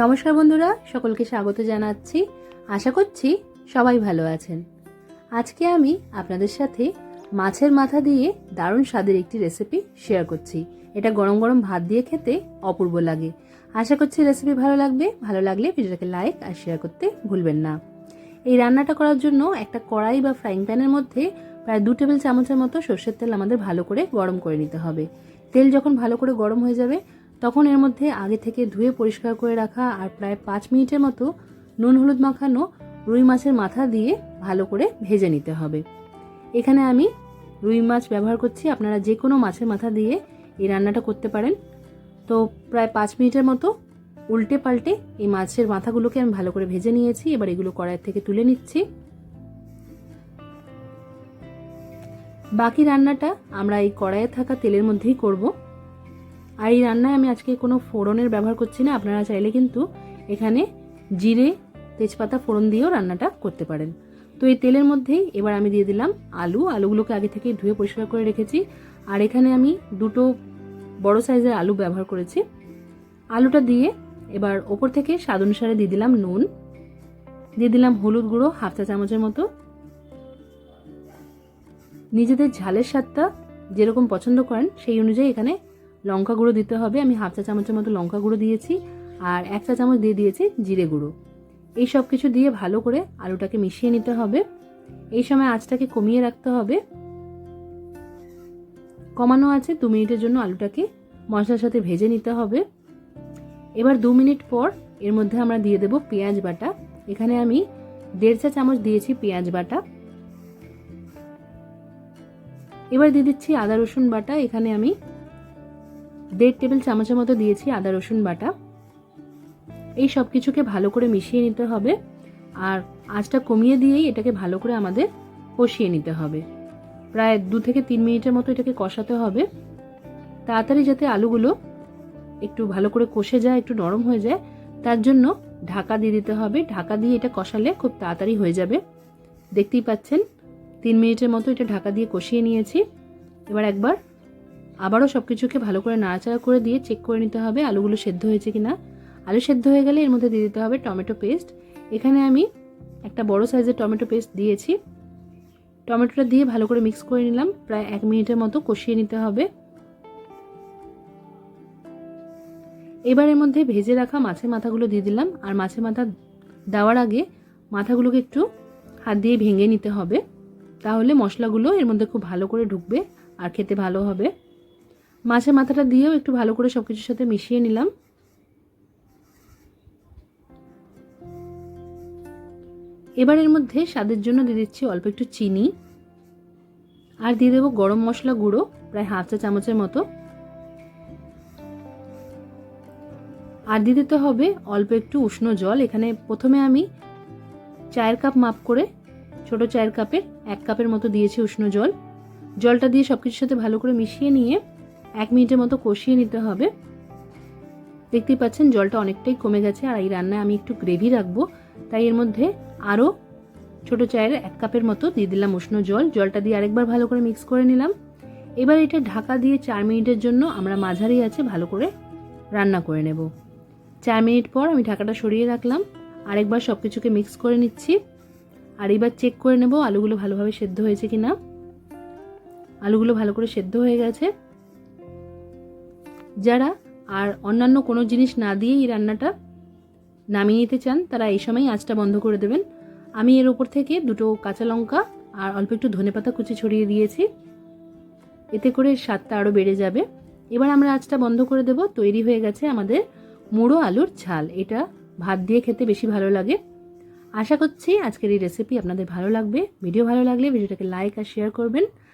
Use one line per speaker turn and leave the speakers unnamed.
নমস্কার বন্ধুরা, সকলকে স্বাগত জানাচ্ছি। আশা করছি সবাই ভালো আছেন। আজকে আমি আপনাদের সাথে মাছের মাথা দিয়ে দারুণ স্বাদের একটি রেসিপি শেয়ার করছি। এটা গরম গরম ভাত দিয়ে খেতে অপূর্ব লাগে। আশা করছি রেসিপি ভালো লাগবে। ভালো লাগলে ভিডিওটাকে লাইক আর শেয়ার করতে ভুলবেন না। এই রান্নাটা করার জন্য একটা কড়াই বা ফ্রাইং প্যানের মধ্যে প্রায় দু টেবিল চামচের মতো সর্ষের তেল আমাদের ভালো করে গরম করে নিতে হবে। তেল যখন ভালো করে গরম হয়ে যাবে তখন এর মধ্যে আগে থেকে ধুয়ে পরিষ্কার করে রাখা আর প্রায় পাঁচ মিনিটের মতো নুন হলুদ মাখানো রুই মাছের মাথা দিয়ে ভালো করে ভেজে নিতে হবে। এখানে আমি রুই মাছ ব্যবহার করছি, আপনারা যে কোনো মাছের মাথা দিয়ে এই রান্নাটা করতে পারেন। তো প্রায় পাঁচ মিনিটের মতো উল্টে পাল্টে এই মাছের মাথাগুলোকে আমি ভালো করে ভেজে নিয়েছি, এবার এগুলো কড়াইয়ের থেকে তুলে নিচ্ছি। বাকি রান্নাটা আমরা এই কড়াইয়ে থাকা তেলের মধ্যেই করব। আর এই রান্নায় আমি আজকে কোনো ফোড়নের ব্যবহার করছি না, আপনারা চাইলে কিন্তু এখানে জিরে, তেজপাতা, ফোড়ন দিয়েও রান্নাটা করতে পারেন। তো এই তেলের মধ্যেই এবার আমি দিয়ে দিলাম আলু। আলুগুলোকে আগে থেকে ধুয়ে পরিষ্কার করে রেখেছি। আর এখানে আমি দুটো বড় সাইজের আলু ব্যবহার করেছি। আলুটা দিয়ে এবার ওপর থেকে স্বাদ অনুসারে দিয়ে দিলাম নুন। দিয়ে দিলাম হলুদ গুঁড়ো, হাফ চা চামচের মতো। নিজেদের ঝালের স্বাদটা যেরকম পছন্দ করেন, সেই অনুযায়ী এখানে লঙ্কা গুঁড়ো দিতে হবে। আমি হাফ চা চামচের মতো লঙ্কা গুঁড়ো দিয়েছি আর এক চা চামচ দিয়ে দিয়েছি জিরে গুঁড়ো। এই সব কিছু দিয়ে ভালো করে আলুটাকে মিশিয়ে নিতে হবে। এই সময় আঁচটাকে কমিয়ে রাখতে হবে। কমানো আছে দু মিনিটের জন্য আলুটাকে মশলার সাথে ভেজে নিতে হবে। এবার দু মিনিট পর এর মধ্যে আমরা দিয়ে দেব পেঁয়াজ বাটা। এখানে আমি দেড় চা চামচ দিয়েছি পেঁয়াজ বাটা। এবার দিয়ে দিচ্ছি আদা রসুন বাটা। এখানে আমি দেড় টেবিল চামচের মতো দিয়েছি আদা, রসুন বাটা। এই সব কিছুকে ভালো করে মিশিয়ে নিতে হবে। আর আঁচটা কমিয়ে দিয়েই এটাকে ভালো করে আমাদের কষিয়ে নিতে হবে। প্রায় দু থেকে তিন মিনিটের মতো এটাকে কষাতে হবে। তাড়াতাড়ি যাতে আলুগুলো একটু ভালো করে কষে যায়, একটু নরম হয়ে যায়, তার জন্য ঢাকা দিয়ে দিতে হবে। ঢাকা দিয়ে এটা কষালে খুব তাড়াতাড়ি হয়ে যাবে। দেখতেই পাচ্ছেন, তিন মিনিটের মতো এটা ঢাকা দিয়ে কষিয়ে নিয়েছি। এবার একবার আবারও সব কিছুকে ভালো করে নাড়াচাড়া করে দিয়ে চেক করে নিতে হবে আলুগুলো সেদ্ধ হয়েছে কিনা। আলু সেদ্ধ হয়ে গেলে এর মধ্যে দিয়ে দিতে হবে টমেটো পেস্ট। এখানে আমি একটা বড় সাইজের টমেটো পেস্ট দিয়েছি। টমেটোটা দিয়ে ভালো করে মিক্স করে নিলাম। প্রায় এক মিনিটের মতো কষিয়ে নিতে হবে। এবার এর মধ্যে ভেজে রাখা মাছের মাথাগুলো দিয়ে দিলাম। আর মাছের মাথা দেওয়ার আগে মাথাগুলোকে একটু হাত দিয়ে ভেঙে নিতে হবে। তাহলে মশলাগুলো এর মধ্যে খুব ভালো করে ঢুকবে আর খেতে ভালো হবে। মাছের মাথাটা দিয়েও একটু ভালো করে সব কিছুর সাথে মিশিয়ে নিলাম। এবার এর মধ্যে স্বাদের জন্য দিয়ে দিচ্ছি অল্প একটু চিনি। আর দিয়ে দেবো গরম মশলা গুঁড়ো, প্রায় হাফ চা চামচের মতো। আর দিয়ে দিতে হবে অল্প একটু উষ্ণ জল। এখানে প্রথমে আমি চায়ের কাপ মাপ করে ছোট চায়ের কাপের এক কাপের মতো দিয়েছি উষ্ণ জল। জলটা দিয়ে সব কিছুর সাথে ভালো করে মিশিয়ে নিয়ে এক মিনিটের মতো কষিয়ে নিতে হবে। দেখতেই পাচ্ছেন জলটা অনেকটাই কমে গেছে আর এই রান্নায় আমি একটু গ্রেভি রাখব। তাই এর মধ্যে আরও ছোট চায়ের এক কাপের মতো দিয়ে দিলাম উষ্ণ জল। জলটা দিয়ে আরেকবার ভালো করে মিক্স করে নিলাম। এবার এটা ঢাকা দিয়ে চার মিনিটের জন্য আমরা মাঝারি আছে ভালো করে রান্না করে নেব। চার মিনিট পর আমি ঢাকাটা সরিয়ে রাখলাম। আরেকবার সব কিছুকে মিক্স করে নিচ্ছি। আর এবার চেক করে নেব আলুগুলো ভালোভাবে সেদ্ধ হয়েছে কি না আলুগুলো ভালো করে সেদ্ধ হয়ে গেছে। যারা আর অন্যান্য কোনো জিনিস না দিয়ে এই রান্নাটা নামিয়ে নিতে চান, তারা এই সময় আঁচটা বন্ধ করে দেবেন। আমি এর ওপর থেকে দুটো কাঁচা লঙ্কা আর অল্প একটু ধনেপাতা কুচি ছড়িয়ে দিয়েছি। এতে করে স্বাদটা আরও বেড়ে যাবে। এবার আমরা আঁচটা বন্ধ করে দেব। তৈরি হয়ে গেছে আমাদের মুড়ো আলুর ঝাল। এটা ভাত দিয়ে খেতে বেশি ভালো লাগে। আশা করছি আজকের এই রেসিপি আপনাদের ভালো লাগবে। ভিডিও ভালো লাগলে ভিডিওটাকে লাইক আর শেয়ার করবেন।